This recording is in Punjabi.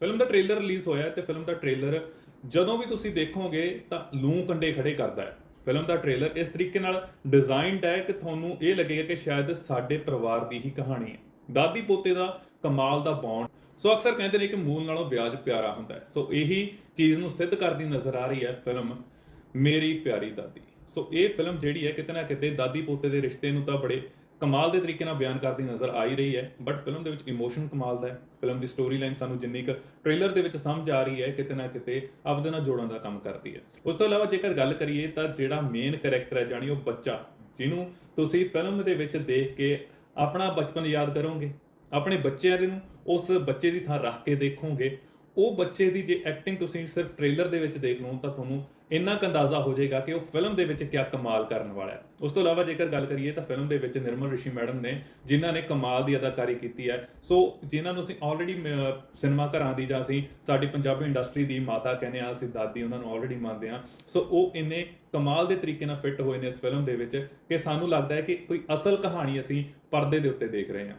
ਫਿਲਮ ਦਾ ਟ੍ਰੇਲਰ ਰਿਲੀਜ਼ ਹੋਇਆ ਹੈ ਤੇ ਫਿਲਮ ਦਾ ਟ੍ਰੇਲਰ ਜਦੋਂ ਵੀ ਤੁਸੀਂ ਦੇਖੋਗੇ ਤਾਂ ਲੂੰ ਕੰਡੇ ਖੜੇ ਕਰਦਾ ਹੈ। ਫਿਲਮ ਦਾ ਟ੍ਰੇਲਰ ਇਸ ਤਰੀਕੇ ਨਾਲ ਡਿਜ਼ਾਈਨਡ ਹੈ ਕਿ ਤੁਹਾਨੂੰ ਇਹ ਲੱਗੇਗਾ ਕਿ ਸ਼ਾਇਦ ਸਾਡੇ ਪਰਿਵਾਰ ਦੀ ਹੀ ਕਹਾਣੀ ਹੈ। ਦਾਦੀ ਪੋਤੇ ਦਾ ਕਮਾਲ ਦਾ ਬੌਂਡ ਸੋ ਅਕਸਰ ਕਹਿੰਦੇ ਨੇ ਕਿ ਮੂਲ ਨਾਲੋਂ ਵਿਆਜ ਪਿਆਰਾ ਹੁੰਦਾ ਹੈ। ਸੋ ਇਹੀ ਚੀਜ਼ ਨੂੰ ਸਿੱਧ ਕਰਦੀ ਨਜ਼ਰ ਆ ਰਹੀ ਹੈ ਫਿਲਮ ਮੇਰੀ ਪਿਆਰੀ ਦਾਦੀ। ਸੋ ਇਹ ਫਿਲਮ ਜਿਹੜੀ ਹੈ ਕਿਤੇ ਨਾ ਕਿਤੇ ਦਾਦੀ ਪੋਤੇ ਦੇ ਰਿਸ਼ਤੇ ਨੂੰ ਤਾਂ ਬੜੇ ਕਮਾਲ ਦੇ ਤਰੀਕੇ ਨਾਲ ਬਿਆਨ ਕਰਦੀ ਨਜ਼ਰ ਆ ਹੀ ਰਹੀ ਹੈ ਬਟ ਫਿਲਮ ਦੇ ਵਿੱਚ ਇਮੋਸ਼ਨ ਕਮਾਲ ਦਾ ਹੈ। ਫਿਲਮ ਦੀ ਸਟੋਰੀ ਲਾਈਨ ਸਾਨੂੰ ਜਿੰਨੀ ਕੁ ਟ੍ਰੇਲਰ ਦੇ ਵਿੱਚ ਸਮਝ ਆ ਰਹੀ ਹੈ, ਕਿਤੇ ਨਾ ਕਿਤੇ ਆਪਦੇ ਨਾਲ ਜੋੜਨ ਦਾ ਕੰਮ ਕਰਦੀ ਹੈ। ਉਸ ਤੋਂ ਇਲਾਵਾ ਜੇਕਰ ਗੱਲ ਕਰੀਏ ਤਾਂ ਜਿਹੜਾ ਮੇਨ ਕੈਰੈਕਟਰ ਹੈ ਜਾਨੀ ਉਹ ਬੱਚਾ, ਜਿਹਨੂੰ ਤੁਸੀਂ ਫਿਲਮ ਦੇ ਵਿੱਚ ਦੇਖ ਕੇ ਆਪਣਾ ਬਚਪਨ ਯਾਦ ਕਰੋਗੇ, ਆਪਣੇ ਬੱਚਿਆਂ ਦੇ ਨੂੰ ਉਸ ਬੱਚੇ ਦੀ ਥਾਂ ਰੱਖ ਕੇ ਦੇਖੋਗੇ ਉਹ ਬੱਚੇ ਦੀ ਜੇ ਐਕਟਿੰਗ ਤੁਸੀਂ ਸਿਰਫ ਟ੍ਰੇਲਰ ਦੇ ਵਿੱਚ ਦੇਖ ਲਓ ਤਾਂ ਤੁਹਾਨੂੰ ਇੰਨਾ ਕੁ ਅੰਦਾਜ਼ਾ ਹੋ ਜਾਏਗਾ ਕਿ ਉਹ ਫਿਲਮ ਦੇ ਵਿੱਚ ਕਿਆ ਕਮਾਲ ਕਰਨ ਵਾਲਾ ਹੈ। ਉਸ ਤੋਂ ਇਲਾਵਾ ਜੇਕਰ ਗੱਲ ਕਰੀਏ ਤਾਂ ਫਿਲਮ ਦੇ ਵਿੱਚ ਨਿਰਮਲ ਰਿਸ਼ੀ ਮੈਡਮ ਨੇ ਜਿਨ੍ਹਾਂ ਨੇ ਕਮਾਲ ਦੀ ਅਦਾਕਾਰੀ ਕੀਤੀ ਹੈ। ਸੋ ਜਿਨ੍ਹਾਂ ਨੂੰ ਅਸੀਂ ਆਲਰੇਡੀ ਸਿਨੇਮਾ ਘਰਾਂ ਦੀ ਜਾਂ ਅਸੀਂ ਸਾਡੀ ਪੰਜਾਬੀ ਇੰਡਸਟਰੀ ਦੀ ਮਾਤਾ ਕਹਿੰਦੇ ਆ ਅਸੀਂ ਦਾਦੀ ਉਹਨਾਂ ਨੂੰ ਆਲਰੇਡੀ ਮੰਨਦੇ ਆ ਸੋ ਉਹ ਇੰਨੇ ਕਮਾਲ ਦੇ ਤਰੀਕੇ ਨਾਲ ਫਿੱਟ ਹੋਏ ਨੇ ਇਸ ਫਿਲਮ ਦੇ ਵਿੱਚ ਕਿ ਸਾਨੂੰ ਲੱਗਦਾ ਹੈ ਕਿ ਕੋਈ ਅਸਲ ਕਹਾਣੀ ਅਸੀਂ ਪਰਦੇ ਦੇ ਉੱਤੇ ਦੇਖ ਰਹੇ ਹਾਂ।